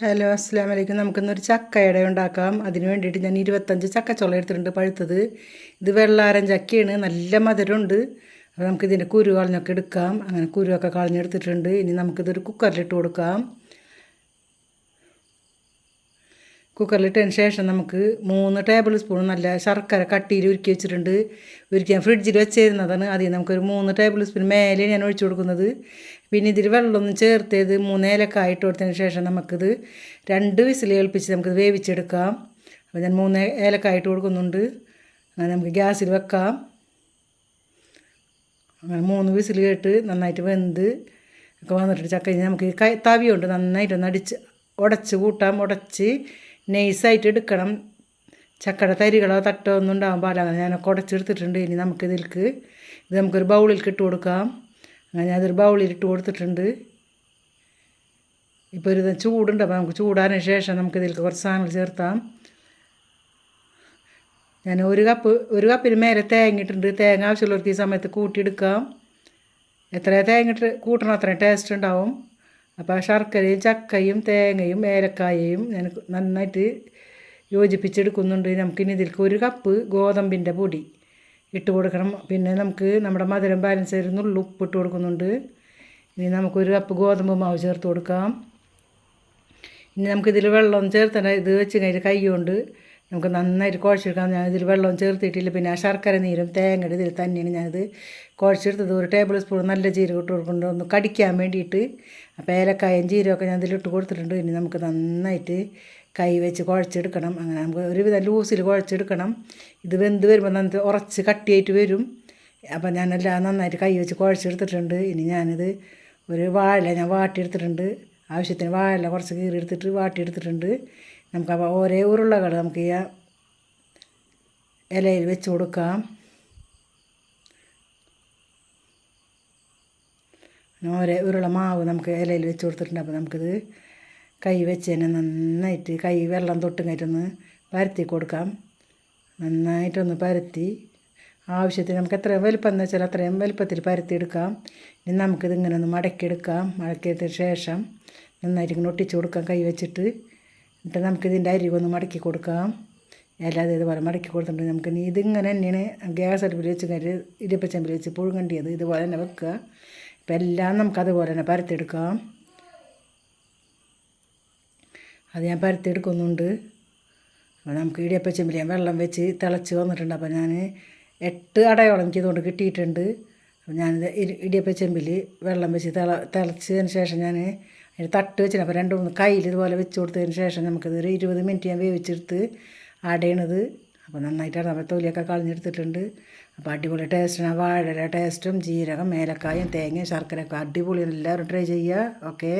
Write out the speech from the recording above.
Hello അസ്സാം വലൈക്കും നമുക്കിന്നൊരു ചക്കയുടെ ഉണ്ടാക്കാം. അതിന് വേണ്ടിയിട്ട് ഞാൻ ഇരുപത്തഞ്ച് ചക്കച്ചുള എടുത്തിട്ടുണ്ട് പഴുത്തത്. ഇത് വെള്ളാരം ചക്കയാണ്. നല്ല മധുരമുണ്ട്. അപ്പോൾ നമുക്കിതിന്റെ കുരു കളഞ്ഞൊക്കെ എടുക്കാം. അങ്ങനെ കുരുവൊക്കെ കളഞ്ഞെടുത്തിട്ടുണ്ട്. ഇനി നമുക്കിതൊരു കുക്കറിലിട്ട് കൊടുക്കാം. കുക്കറിലിട്ടതിന് ശേഷം നമുക്ക് മൂന്ന് ടേബിൾ സ്പൂൺ നല്ല ശർക്കര കട്ടിയിൽ ഉരുക്കി വെച്ചിട്ടുണ്ട്. ഉരുക്കി ഞാൻ ഫ്രിഡ്ജിൽ വെച്ചിരുന്നതാണ്. അതിൽ നമുക്കൊരു മൂന്ന് ടേബിൾ സ്പൂൺ മേലെ ഞാൻ ഒഴിച്ചു കൊടുക്കുന്നത്. പിന്നെ ഇതിൽ വെള്ളമൊന്നും ചേർത്തത് മൂന്ന് ഏലക്കായ ഇട്ട് കൊടുത്തതിന് ശേഷം നമുക്കിത് രണ്ട് വിസിൽ ഏൽപ്പിച്ച് നമുക്കിത് വേവിച്ചെടുക്കാം. അപ്പോൾ ഞാൻ മൂന്ന് ഏലക്കായ ഇട്ട് കൊടുക്കുന്നുണ്ട്. അങ്ങനെ നമുക്ക് ഗ്യാസിൽ വെക്കാം. അങ്ങനെ മൂന്ന് വിസിൽ കേട്ട് നന്നായിട്ട് വെന്ത് ഒക്കെ വന്നിട്ട് ചക്ക നമുക്ക് കൈ തവി നന്നായിട്ട് നന്നായിട്ടൊന്ന് അടിച്ച് ഉടച്ച് കൂട്ടാം. ഉടച്ച് നൈസായിട്ട് എടുക്കണം. ചക്കര തരികളോ തട്ടോ ഒന്നും ഉണ്ടാകാൻ പാടില്ല. ഞാൻ കുടച്ചെടുത്തിട്ടുണ്ട്. ഇനി ഇതിൽക്ക് ഇത് നമുക്കൊരു ബൗളിൽ ഇട്ട് കൊടുക്കാം. അങ്ങനെ അതൊരു ബൗളിൽ ഇട്ട് കൊടുത്തിട്ടുണ്ട്. ഇപ്പോൾ ഒരു ചൂടുണ്ട്. അപ്പോൾ നമുക്ക് ചൂടാനു ശേഷം നമുക്ക് ഇതിൽക്ക് കുറച്ച് സാധനങ്ങൾ ചേർത്താം. ഞാൻ ഒരു കപ്പ് ഒരു കപ്പിന് മേലെ തേങ്ങ ഇട്ടിട്ടുണ്ട്. തേങ്ങ ആവശ്യമുള്ളവർക്ക് ഈ സമയത്ത് കൂട്ടിയെടുക്കാം എത്ര തേങ്ങ ഇട്ട് കൂട്ടണം അത്രയും ടേസ്റ്റ് ഉണ്ടാവും. അപ്പോൾ ശർക്കരയും ചക്കയും തേങ്ങയും ഏലക്കായയും ഞാൻ നന്നായിട്ട് യോജിപ്പിച്ചെടുക്കുന്നുണ്ട്. നമുക്കിനി ഇതിലേക്ക് ഒരു കപ്പ് ഗോതമ്പിന്റെ പൊടി ഇട്ട് കൊടുക്കണം. പിന്നെ നമുക്ക് നമ്മുടെ മധുരം ബാലൻസ് ചെയ്ത് ഉപ്പ് ഇട്ട് കൊടുക്കുന്നുണ്ട്. ഇനി നമുക്കൊരു കപ്പ് ഗോതമ്പ് മാവ് ചേർത്ത് കൊടുക്കാം. ഇനി നമുക്കിതിൽ വെള്ളം ചേർത്തണ്ട ഇത് വെച്ച് കഴിഞ്ഞിട്ട് കൈ കൊണ്ട് നമുക്ക് നന്നായിട്ട് കുഴച്ചെടുക്കാം. ഞാൻ ഇതിൽ വെള്ളം ചേർത്തിട്ടില്ല. പിന്നെ ആ ശർക്കര നീരും തേങ്ങയുടെ ഇതിൽ തന്നെയാണ് ഞാനിത് കുഴച്ചെടുത്തത്. ഒരു ടേബിൾ സ്പൂൺ നല്ല ജീരകം ഇട്ട് കൊടുക്കുന്നുണ്ട്. ഒന്ന് കടിക്കാൻ വേണ്ടിയിട്ട്. അപ്പോൾ ഏലക്കായും ജീരകമൊക്കെ ഞാൻ ഇതിലിട്ട് കൊടുത്തിട്ടുണ്ട്. ഇനി നമുക്ക് നന്നായിട്ട് കൈ വെച്ച് കുഴച്ചെടുക്കണം. അങ്ങനെ നമുക്ക് ഒരുവിധം ലൂസിൽ കുഴച്ചെടുക്കണം. ഇത് വെന്ത് വരുമ്പോൾ നന്നായിട്ട് ഉറച്ച് കട്ടിയായിട്ട് വരും. അപ്പോൾ ഞാനെല്ലാം നന്നായിട്ട് കൈ വെച്ച് കുഴച്ചെടുത്തിട്ടുണ്ട്. ഇനി ഞാനിത് ഒരു വാഴ ഞാൻ വാട്ടിയെടുത്തിട്ടുണ്ട്. ആവശ്യത്തിന് വാഴ കുറച്ച് കീറി എടുത്തിട്ട് വാട്ടിയെടുത്തിട്ടുണ്ട്. നമുക്ക് ഓരോ ഉരുളകൾ നമുക്ക് ഈ ഇലയിൽ വെച്ച് കൊടുക്കാം. ഓരോ ഉരുള മാവ് നമുക്ക് ഇലയിൽ വെച്ച് കൊടുത്തിട്ടുണ്ട്. അപ്പോൾ നമുക്കിത് കൈ വെച്ച് തന്നെ നന്നായിട്ട് കൈ വെള്ളം തൊട്ടും കയറ്റൊന്ന് പരത്തി കൊടുക്കാം. നന്നായിട്ടൊന്ന് പരത്തി. ആവശ്യത്തിന് നമുക്ക് എത്ര വലുപ്പം എന്ന് വെച്ചാൽ അത്രയും വലുപ്പത്തിൽ പരത്തിയെടുക്കാം ഇനി നമുക്കിത് ഇങ്ങനെ ഒന്ന് മടക്കിയെടുക്കാം. മടക്കിയതിന് ശേഷം നന്നായിട്ട് ഇങ്ങനെ ഒട്ടിച്ച് കൊടുക്കാം കൈ വെച്ചിട്ട്. എന്നിട്ട് നമുക്കിതിന്റെ ഒന്ന് മടക്കി കൊടുക്കാം. അല്ലാതെ ഇതുപോലെ മടക്കി കൊടുത്തിട്ടുണ്ട് നമുക്ക് ഇനി ഇതിങ്ങനെ തന്നെയാണ് ഗ്യാസ് അടുപ്പിൽ വെച്ച് കഴിഞ്ഞ് ഇരുപ്പച്ചമ്പിൽ വെച്ച് പുഴുങ്ങണ്ടിയത് ഇതുപോലെ തന്നെ വെക്കുക. ഇപ്പം എല്ലാം നമുക്ക് അതുപോലെ തന്നെ പരത്തിയെടുക്കാം. അത് ഞാൻ പരത്തിയെടുക്കുന്നുണ്ട്. അപ്പോൾ നമുക്ക് ഇടിയപ്പച്ചമ്പിൽ ഞാൻ വെള്ളം വെച്ച് തിളച്ച് വന്നിട്ടുണ്ട്. അപ്പോൾ ഞാൻ എട്ട് അടയോളം എനിക്ക് ഇതുകൊണ്ട് കിട്ടിയിട്ടുണ്ട്. അപ്പോൾ ഞാനിത് ഇടിയപ്പച്ചമ്പിൽ വെള്ളം വെച്ച് തിള തിളച്ചതിന് ശേഷം ഞാൻ അതിന് തട്ട് വെച്ചിട്ട് അപ്പോൾ രണ്ട് മൂന്ന് കയ്യിൽ ഇതുപോലെ വെച്ച് കൊടുത്തതിന് ശേഷം നമുക്കിത് ഒരു ഇരുപത് മിനിറ്റ് ഞാൻ വേവിച്ചെടുത്ത് അടയണത്. അപ്പോൾ നന്നായിട്ടാണ് നമ്മൾ തൊലിയൊക്കെ കളഞ്ഞെടുത്തിട്ടുണ്ട്. അപ്പോൾ അടിപൊളി ടേസ്റ്റാണ് വാഴയുടെ ടേസ്റ്റും ജീരകം ഏലക്കായും തേങ്ങയും ശർക്കരയൊക്കെ അടിപൊളിയാണ് എല്ലാവരും ട്രൈ ചെയ്യുക. ഓക്കെ